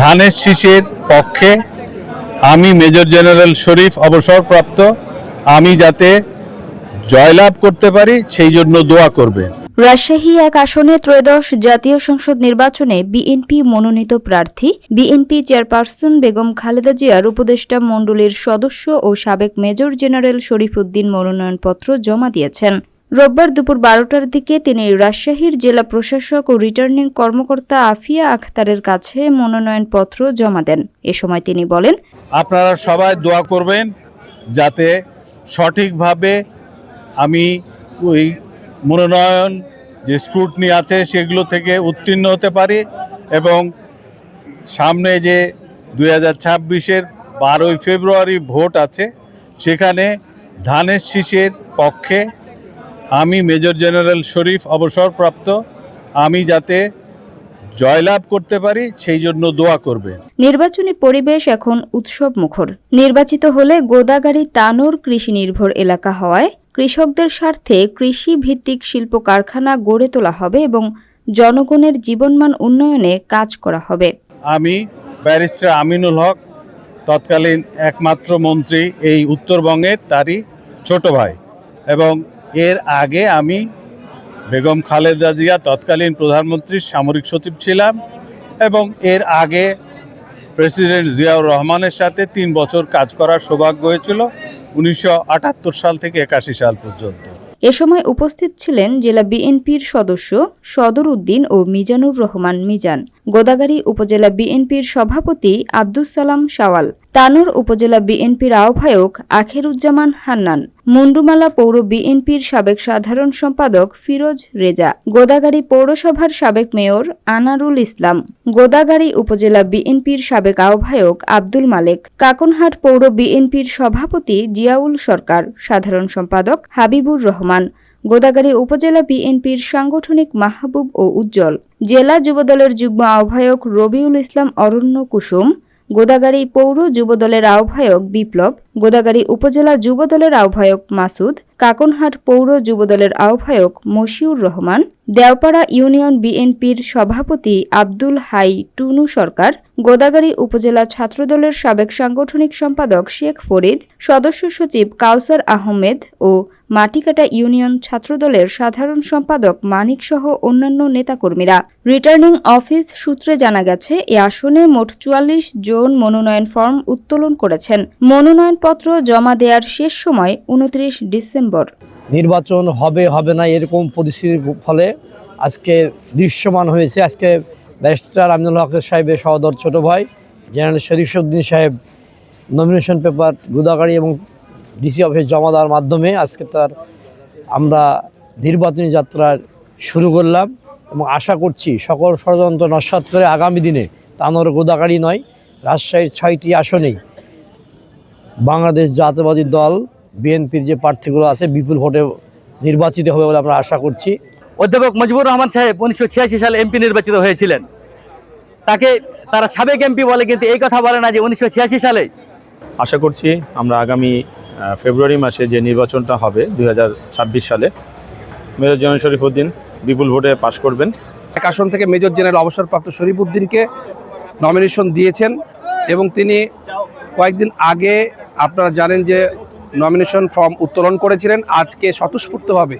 ধানের শীষের পক্ষে আমি মেজর জেনারেল শরীফ অবসরপ্রাপ্ত। আমি যাতে জয়লাভ করতে পারি, সেই জন্য দোয়া করবেন। রাজশাহী এক আসনে ত্রয়োদশ জাতীয় সংসদ নির্বাচনে বিএনপি মনোনীত প্রার্থী, বিএনপি চেয়ারপারসন বেগম খালেদা জিয়ার উপদেষ্টা মণ্ডলীর সদস্য ও সাবেক মেজর জেনারেল শরীফ উদ্দিন মনোনয়নপত্র জমা দিয়েছেন। রোববার দুপুর বারোটার দিকে তিনি রাজশাহীর জেলা প্রশাসক ও রিটার্নিং কর্মকর্তা আফিয়া আখতারের কাছে মনোনয়নপত্র জমা দেন। এ সময় তিনি বলেন, আপনারা সবাই দোয়া করবেন যাতে সঠিকভাবে আমি ওই মনোনয়ন যে স্ক্রুটনি আছে সেগুলো থেকে উত্তীর্ণ হতে পারি এবং সামনে যে দুই হাজার ছাব্বিশের বারোই ফেব্রুয়ারি ভোট আছে, সেখানে ধানের শীষের পক্ষে আমি মেজর জেনারেল শরীফ অবসরপ্রাপ্ত। আমি যাতে জয়লাভ করতে পারি সেই জন্য দোয়া করবে। নির্বাচনী পরিবেশ এখন উৎসব মুখর নির্বাচিত হলে গোদাগাড়ি তানোর কৃষি নির্ভর এলাকা হওয়ায় কৃষকদের স্বার্থে কৃষি ভিত্তিক শিল্প কারখানা গড়ে তোলা হবে এবং জনগণের জীবনমান উন্নয়নে কাজ করা হবে। আমি ব্যারিস্টার আমিনুল হক তৎকালীন একমাত্র মন্ত্রী এই উত্তরবঙ্গের তারই ছোট ভাই এবং এর আগে আমি বেগম খালেদা জিয়া তৎকালীন প্রধানমন্ত্রীর সামরিক সচিব ছিলাম এবং এর আগে প্রেসিডেন্ট জিয়াউর রহমানের সাথে তিন বছর কাজ করার সৌভাগ্য হয়েছিল উনিশশো আটাত্তর সাল থেকে একাশি সাল পর্যন্ত। এ সময় উপস্থিত ছিলেন জেলা বিএনপির সদস্য সদর উদ্দিন ও মিজানুর রহমান মিজান গোদাগাড়ী উপজেলা বিএনপির সভাপতি আব্দুস সালাম শাওয়াল তানোর উপজেলা বিএনপির আহ্বায়ক আখেরুজ্জামান হান্নান, মুন্ডুমালা পৌর বিএনপির সাবেক সাধারণ সম্পাদক ফিরোজ রেজা গোদাগাড়ী পৌরসভার সাবেক মেয়র আনারুল ইসলাম গোদাগাড়ী উপজেলা বিএনপির সাবেক আহ্বায়ক আব্দুল মালেক, কাকনহাট পৌর বিএনপির সভাপতি জিয়াউল সরকার, সাধারণ সম্পাদক হাবিবুর রহমান গোদাগাড়ী উপজেলা বিএনপির সাংগঠনিক মাহবুব ও উজ্জ্বল, জেলা যুবদলের যুগ্ম আহ্বায়ক রবিউল ইসলাম অরণ্য কুসুম গোদাগাড়ী পৌর যুবদলের আহ্বায়ক বিপ্লব গোদাগাড়ি উপজেলা যুবদলের আহ্বায়ক মাসুদ কাকনহাট পৌর যুবদলের আহ্বায়ক মশিউর রহমান, দেওপাড়া ইউনিয়ন বিএনপির সভাপতি আব্দুল হাই টুনু সরকার গোদাগাড়ী উপজেলা ছাত্রদলের সাবেক সাংগঠনিক সম্পাদক শেখ ফরিদ, সদস্য সচিব কাউসার আহমেদ ও মাটিকাটা ইউনিয়ন ছাত্রদলের সাধারণ সম্পাদক মানিক সহ অন্যান্য নেতাকর্মীরা। রিটার্নিং অফিস সূত্রে জানা গেছে, এ আসনে মোট চুয়াল্লিশ জন মনোনয়ন ফর্ম উত্তোলন করেছেন। মনোনয়নপত্র জমা দেওয়ার শেষ সময় উনত্রিশ ডিসেম্বর নির্বাচন হবে হবে না এরকম পরিস্থিতির ফলে আজকে দৃশ্যমান হয়েছে। আজকে ব্যারিস্টার আমিনুল হক সাহেবের সহদর ছোট ভাই, জেনারেল শরীফুদ্দিন সাহেব নমিনেশন পেপার গুদাগাড়ি এবং ডিসি অফিস জমা দেওয়ার মাধ্যমে আজকে তার আমরা নির্বাচনী যাত্রা শুরু করলাম এবং আশা করছি সকল ষড়যন্ত্র নস্বাত আগামী দিনে তানোর গোদাগাড়ি নয়, রাজশাহীর ছয়টি আসনেই বাংলাদেশ জাতীয়বাদী দল বিএনপির যে প্রার্থীগুলো আছে বিপুল ভোটে নির্বাচিত হবে বলে আমরা আশা করছি। অধ্যাপক মজিবুর রহমান সাহেব উনিশশো ছিয়াশি সালে এমপি নির্বাচিত হয়েছিলেন। তাকে তারা সাবেক এমপি বলে কিন্তু এই কথা বলে না যে উনিশশো ছিয়াশি সালে। আশা করছি আমরা আগামী ফেব্রুয়ারি মাসে যে নির্বাচনটা হবে দু হাজার ছাব্বিশ সালে মেজর জেনারেল শরীফউদ্দিন বিপুল ভোটে পাশ করবেন। এক আসন থেকে মেজর জেনারেল অবসরপ্রাপ্ত শরীফুদ্দিনকে নমিনেশন দিয়েছেন এবং তিনি কয়েকদিন আগে আপনারা জানেন যে নমিনেশন ফর্ম উত্তোলন করেছিলেন। আজকে স্বতঃস্ফূর্তভাবে